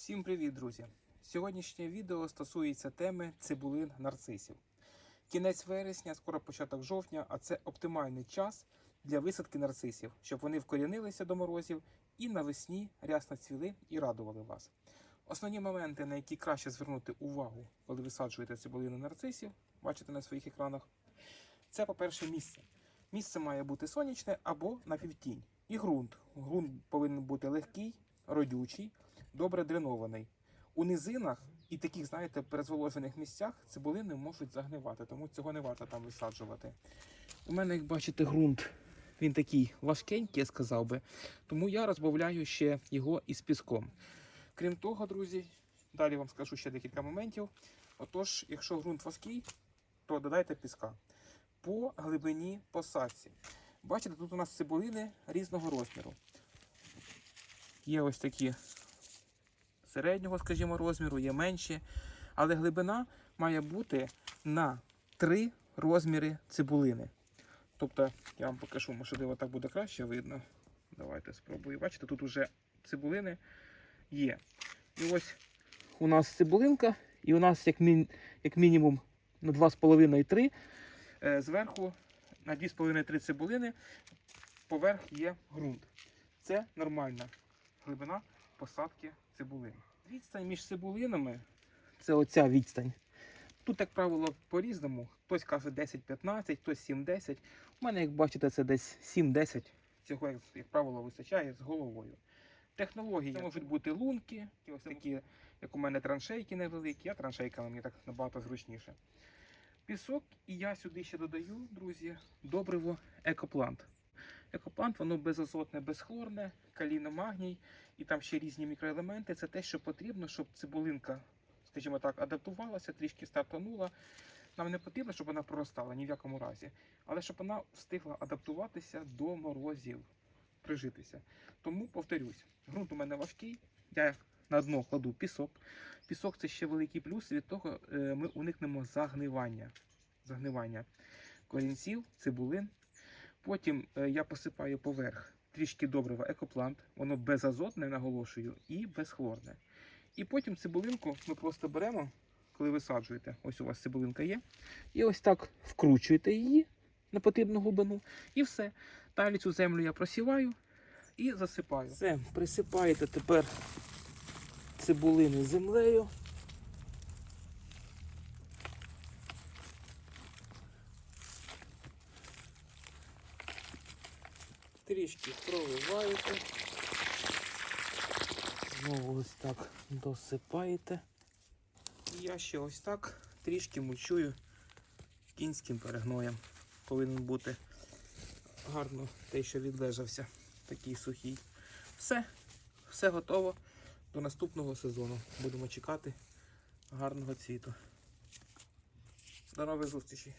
Всім привіт, друзі! Сьогоднішнє відео стосується теми цибулин нарцисів. Кінець вересня, скоро початок жовтня, а це оптимальний час для висадки нарцисів, щоб вони вкорінилися до морозів і навесні рясно цвіли і радували вас. Основні моменти, на які краще звернути увагу, коли висаджуєте цибулини нарцисів, бачите на своїх екранах, це, по-перше, місце. Місце має бути сонячне або на півтінь. І ґрунт. Ґрунт повинен бути легкий, родючий, добре дренований. У низинах і таких, знаєте, перезволожених місцях цибулини можуть загнивати, тому цього не варто там висаджувати. У мене, як бачите, ґрунт він такий важкенький, я сказав би, тому я розбавляю ще його із піском. Крім того, друзі, далі вам скажу ще декілька моментів. Отож, якщо ґрунт важкий, то додайте піска по глибині посадці. Бачите, тут у нас цибулини різного розміру. Є ось такі середнього, скажімо, розміру, є менші. Але глибина має бути на 3 розміри цибулини. Тобто, я вам покажу, можливо, так буде краще видно. Давайте спробую. Бачите, тут вже цибулини є. І ось у нас цибулинка, і у нас як, мін, як мінімум на 2,5-3. Е, Зверху на 2,5-3 цибулини поверх є ґрунт. Це нормальна глибина посадки цибулин. Відстань між цибулинами це оця відстань. Тут, як правило, по-різному. Хтось каже 10-15, хтось 7-10. У мене, як бачите, це десь 7-10. Цього, як, правило, вистачає з головою. Технології це можуть бути лунки, ось такі, як у мене траншейки невеликі, а траншейками мені так набагато зручніше. Пісок, і я сюди ще додаю, друзі, добриво екоплант. Екоплант, воно безазотне, безхлорне, калійно-магній і там ще різні мікроелементи. Це те, що потрібно, щоб цибулинка, скажімо так, адаптувалася, трішки стартанула. Нам не потрібно, щоб вона проростала ні в якому разі, але щоб вона встигла адаптуватися до морозів, прижитися. Тому повторюсь, ґрунт у мене важкий. Я на дно кладу пісок. Пісок це ще великий плюс. Від того е, ми уникнемо загнивання. загнивання корінців, цибулин. Потім е, я посипаю поверх трішки добрива екоплант, воно безазотне, наголошую, і безхлорне. І потім цибулинку ми просто беремо, коли висаджуєте, ось у вас цибулинка є, і ось так вкручуєте її на потрібну глибину, і все. Далі цю землю я просіваю і засипаю. Все, присипаєте тепер цибулини землею. Трішки проливаєте. Знову ось так досипаєте. І я ще ось так трішки мульчую кінським перегноєм. Повинен бути гарно те, що відлежався, такий сухий. Все, все готово до наступного сезону. Будемо чекати гарного цвіту. До нових зустрічей!